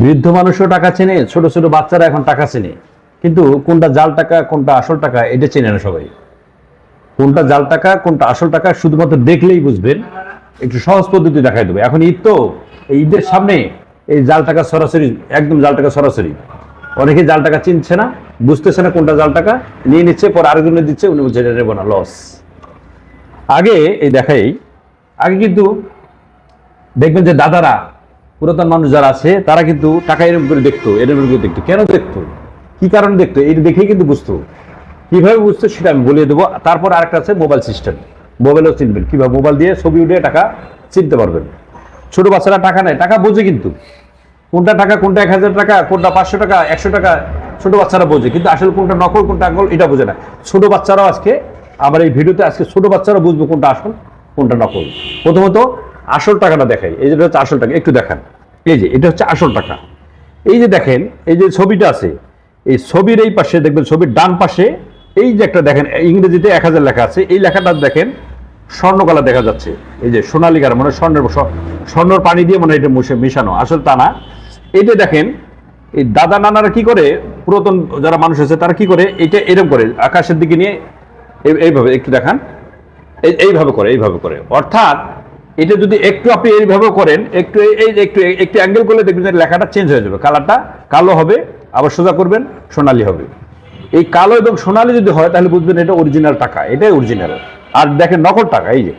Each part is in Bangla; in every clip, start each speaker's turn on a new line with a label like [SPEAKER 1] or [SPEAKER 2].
[SPEAKER 1] বৃদ্ধ মানুষও টাকা চেনে, ছোট ছোট বাচ্চারা এখন টাকা চেনে। কিন্তু কোনটা জাল টাকা, কোনটা আসল টাকা, এটা চেনে না সবাই। কোনটা জাল টাকা, কোনটা আসল টাকা, শুধুমাত্র দেখলেই বুঝবেন। একটু সহজ পদ্ধতি দেখাই দেবে। এখন ঈদ তো, এই ঈদের সামনে এই জাল টাকা সরাসরি, একদম জাল টাকা সরাসরি। অনেকে জাল টাকা চিনছে না, বুঝতেছে না কোনটা জাল টাকা, নিয়ে নিচ্ছে, পর আরেকজনে দিচ্ছে, উনি এটা নেব না লস আগে, এই দেখাই, আগে কিন্তু দেখবেন যে দাদারা পুরাতন মানুষ যারা আছে, তারা কিন্তু টাকা এরকম করে দেখতো, এরকম করে দেখতো। কেন দেখতো? কি কারণে দেখতো? এটা দেখেই কিন্তু বুঝতো। কীভাবে বুঝতো সেটা আমি বলিয়ে দেবো। তারপর আরেকটা আছে মোবাইল সিস্টেম। মোবাইলও চিনবেন। কীভাবে মোবাইল দিয়ে ছবি উঠে টাকা চিনতে পারবেন। ছোট বাচ্চারা টাকা নেয়। টাকা বোঝে কিন্তু। কোনটা টাকা, কোনটা এক হাজার টাকা, কোনটা পাঁচশো টাকা, একশো টাকা, ছোট বাচ্চারা বোঝে। কিন্তু আসলে কোনটা নকল, কোনটা আকল এটা বোঝে না। ছোট বাচ্চারাও আজকে, আমার এই ভিডিওতে আজকে ছোট বাচ্চারা বুঝব কোনটা আসল, কোনটা নকল। প্রথমত আসল টাকাটা দেখাই। এই যেটা হচ্ছে আসল টাকা, একটু দেখান। এই যে, এটা হচ্ছে আসল টাকা। এই যে দেখেন, এই যে ছবিটা আছে, এই ছবির এই পাশে দেখবেন, ছবির ডান পাশে এই যে একটা দেখেন, ইংরেজিতে এক হাজার লেখা আছে। এই লেখাটা দেখেন, স্বর্ণকলা দেখা যাচ্ছে। এই যে সোনালিকার মানে স্বর্ণের স্বর্ণর পানি দিয়ে মনে এটা মিশানো। আসল তা না। এটা দেখেন, এই দাদা নানারা কি করে, পুরাতন যারা মানুষ আছে, তারা কি করে, এটা এরকম করে, আকাশের দিকে নিয়ে এই- এইভাবে একটু দেখান। এই- এইভাবে করে এইভাবে করে। অর্থাৎ এটা যদি একটু আপনি এইভাবে করেন, একটু এই- একটু একটু অ্যাঙ্গেল করলে দেখবেন যে লেখাটা চেঞ্জ হয়ে যাবে। কালারটা কালো হবে, আবার সোজা করবেন, সোনালি হবে। এই কালো এবং সোনালি যদি হয়, তাহলে বুঝবেন এটা অরিজিনাল টাকা। এটাই অরিজিনাল আর দেখেন নকল টাকা, এই যে।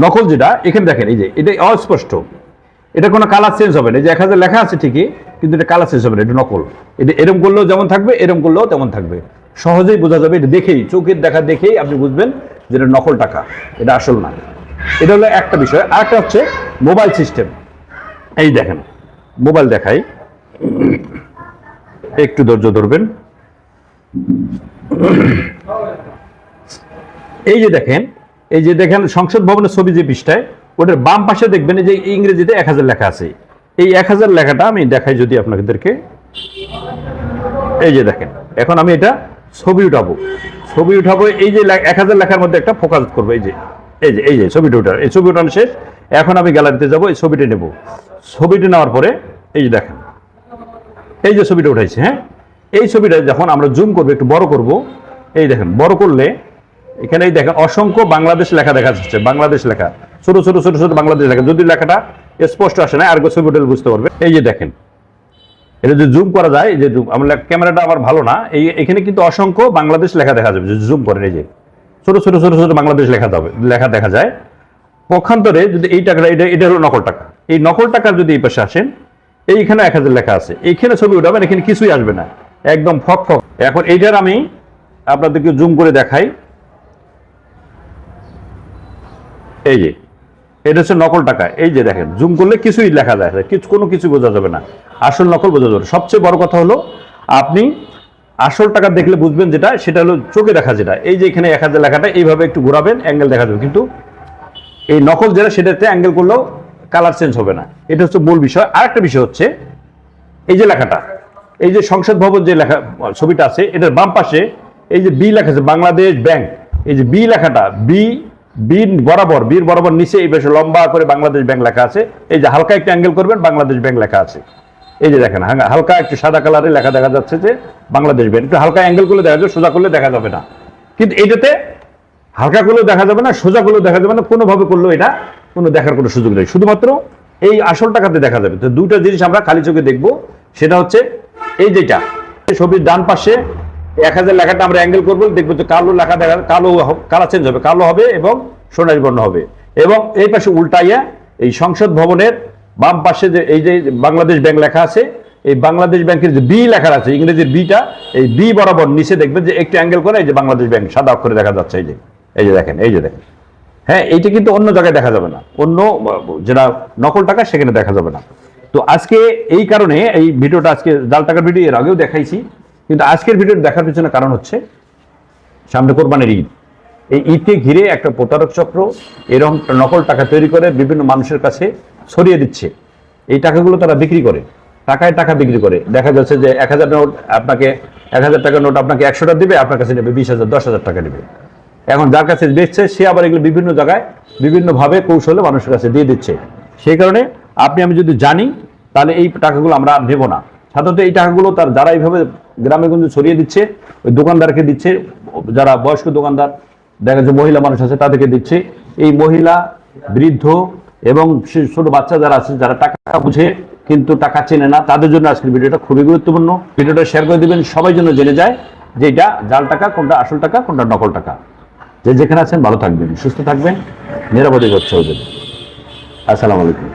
[SPEAKER 1] নকল যেটা, এখানে দেখেন, এই যে এটা অস্পষ্ট। এটা কোনো কালার চেঞ্জ হবে না। যে এক হাজার লেখা আছে ঠিকই, কিন্তু এটা কালার চেঞ্জ হবে না, এটা নকল। এটা এরম করলেও যেমন থাকবে, এরম করলেও তেমন থাকবে। সহজেই বোঝা যাবে, এটা দেখেই, চোখের দেখা দেখেই আপনি বুঝবেন যে এটা নকল টাকা। এটা আসল না। এটা হলো একটা বিষয়। আর একটা হচ্ছে মোবাইল সিস্টেম। এই দেখেন, মোবাইল দেখাই। একটু ধৈর্য ধরবেন। এই যে দেখেন, এই যে দেখেন, সংসদ ভবনের ছবি যে পৃষ্ঠায়, ওটার বাম পাশে দেখবেন যে ইংরেজিতে এক হাজার লেখা আছে। এই এক হাজার লেখাটা আমি দেখাই যদি আপনাদেরকে। এই যে দেখেন, এখন আমি এটা ছবি উঠাবো। ছবি উঠাবো, এই যে এক হাজার লেখার মধ্যে একটা ফোকাস করব, এই যে। এই যে এই যে ছবিটা উঠার এই ছবি উঠানো শেষ। এখন আমি গ্যালারিতে যাব, এই ছবিটা নেব। ছবিটা নেওয়ার পরে, এই যে দেখেন, এই যে ছবিটা উঠাইছে হ্যাঁ? এই ছবিটা যখন আমরা জুম করব, একটু বড় করব, এই দেখেন, বড় করলে এখানে এই দেখেন, অসংখ্য বাংলাদেশ লেখা দেখা যাচ্ছে, বাংলাদেশ লেখা। ছোট ছোট ছোট ছোট বাংলাদেশ লেখা। যদি লেখাটা স্পষ্ট আসে না, আর ছবিটা বুঝতে পারবে। এই যে দেখেন, এটা যদি জুম করা যায় যে আমার ক্যামেরাটা আমার ভালো না, এই এখানে কিন্তু অসংখ্য বাংলাদেশ লেখা দেখা যাবে, যদি জুম করেন, এই যে। ছোট ছোট ছোট ছোট বাংলাদেশ লেখা যাবে লেখা দেখা যায়। পক্ষান্তরে যদি এই টাকাটা, এটা এটা হলো নকল টাকা। এই নকল টাকার যদি এই পাশে আসেন, এইখানে এক হাজার লেখা আছে। এইখানে ছবি উঠাবেন, এখানে কিছুই আসবে না। একদম ফক ফক। এখন এইটার আমি আপনাদেরকে জুম করে দেখাই। এই যে, এটা হচ্ছে নকল টাকা। এই যে দেখেন, জুম করলে কিছুই লেখা যায় কিছু, কোনো কিছু বোঝা যাবে না। আসল নকল বোঝা যাবে সবচেয়ে বড় কথা হলো, আপনি আসল টাকা দেখলে বুঝবেন যেটা, সেটা হলো চোখে দেখা যেটা। এই যে এখানে এক হাজার লেখাটা, এইভাবে একটু ঘোরাবেন অ্যাঙ্গেল দেখা যাবে কিন্তু এই নকল যেটা, সেটাতে অ্যাঙ্গেল করলেও কালার চেঞ্জ হবে না। এটা হচ্ছে মূল বিষয়। আর একটা বিষয় হচ্ছে, এই যে লেখাটা, এই যে সংসদ ভবন যে লেখা, ছবিটা আছে, এটার বাম পাশে এই যে বি লেখা আছে, বাংলাদেশ ব্যাংক। এই যে বি লেখাটা বি বি বরাবর বীর বরাবর নিচে এই পাশে লম্বা করে বাংলাদেশ ব্যাংক লেখা আছে। এই যে হালকা একটু অ্যাঙ্গেল করবেন, বাংলাদেশ ব্যাংক লেখা আছে। এই যে দেখেন হালকা একটু সাদা কালারে লেখা দেখা যাচ্ছে যে বাংলাদেশ ব্যাংক একটু হালকা অ্যাঙ্গেল করলে দেখা যাবে সোজা করলে দেখা যাবে না। কিন্তু এটাতে হালকা করলেও দেখা যাবে না, সোজা করলেও দেখা যাবে না, কোনোভাবে করলেও এটা কোনো দেখার কোনো সুযোগ নেই। শুধুমাত্র এই আসল টাকাতে দেখা যাবে। তো দুইটা জিনিস আমরা খালি চোখে দেখব, সেটা হচ্ছে এই যেটা ছবির ডান পাশে এক হাজার লেখাটা আমরা অ্যাঙ্গেল করব, দেখব যে কালো লেখা দেখা, কালো কালার চেঞ্জ হবে, কালো হবে এবং সোনালী বর্ণ হবে। এবং এই পাশে উল্টাইয়া এই সংসদ ভবনের বাম পাশে যে এই যে বাংলাদেশ ব্যাংক লেখা আছে, এই বাংলাদেশ ব্যাংকের যে বি লেখা আছে, ইংরেজির বিটা এই বি বরাবর নিচে দেখবেন যে একটি অ্যাঙ্গেল করে এই যে বাংলাদেশ ব্যাংক সাদা অক্ষরে দেখা যাচ্ছে, এই যে এই যে দেখেন, এই যে দেখেন। হ্যাঁ এইটা কিন্তু অন্য জায়গায় দেখা যাবে না। অন্য, যেটা নকল টাকা, সেখানে দেখা যাবে না। তো আজকে এই কারণে এই ভিডিওটা আজকে জাল টাকার ভিডিও, এর আগেও দেখাইছি, কিন্তু আজকের ভিডিও দেখার পিছনে কারণ হচ্ছে, সামনে কোরবানির ঈদ। এই ঈদকে ঘিরে একটা প্রতারক চক্র, এরকম নকল টাকা তৈরি করে বিভিন্ন মানুষের কাছে ছড়িয়ে দিচ্ছে। এই টাকাগুলো তারা বিক্রি করে। টাকায় টাকা বিক্রি করে। দেখা যাচ্ছে যে এক হাজার নোট আপনাকে, এক হাজার টাকার নোট আপনাকে একশোটা দেবে, আপনার কাছে নেবে বিশ হাজার, দশ হাজার টাকা নেবে। এখন যার কাছে বেচছে, সে আবার এগুলো বিভিন্ন জায়গায় বিভিন্নভাবে কৌশলে মানুষের কাছে দিয়ে দিচ্ছে। সেই কারণে আপনি, আমি যদি জানি, তাহলে এই টাকাগুলো আমরা নেব না। সাধারণত এই টাকাগুলো তার যারা এইভাবে গ্রামে গঞ্জে ছড়িয়ে দিচ্ছে, ওই দোকানদারকে দিচ্ছে, যারা বয়স্ক দোকানদার, দেখা যাচ্ছে মহিলা মানুষ আছে, তাদেরকে দিচ্ছে। এই মহিলা, বৃদ্ধ এবং ছোট বাচ্চা যারা আছে, যারা টাকা বুঝে কিন্তু টাকা চেনে না, তাদের জন্য আজকের ভিডিওটা খুবই গুরুত্বপূর্ণ। ভিডিওটা শেয়ার করে দেবেন, সবাই জন্য জেনে যায় যে এটা জাল টাকা, কোনটা আসল টাকা, কোনটা নকল টাকা। যে যেখানে আছেন ভালো থাকবেন, সুস্থ থাকবেন, নিরাপদে করছে ওদের। আসসালামু আলাইকুম।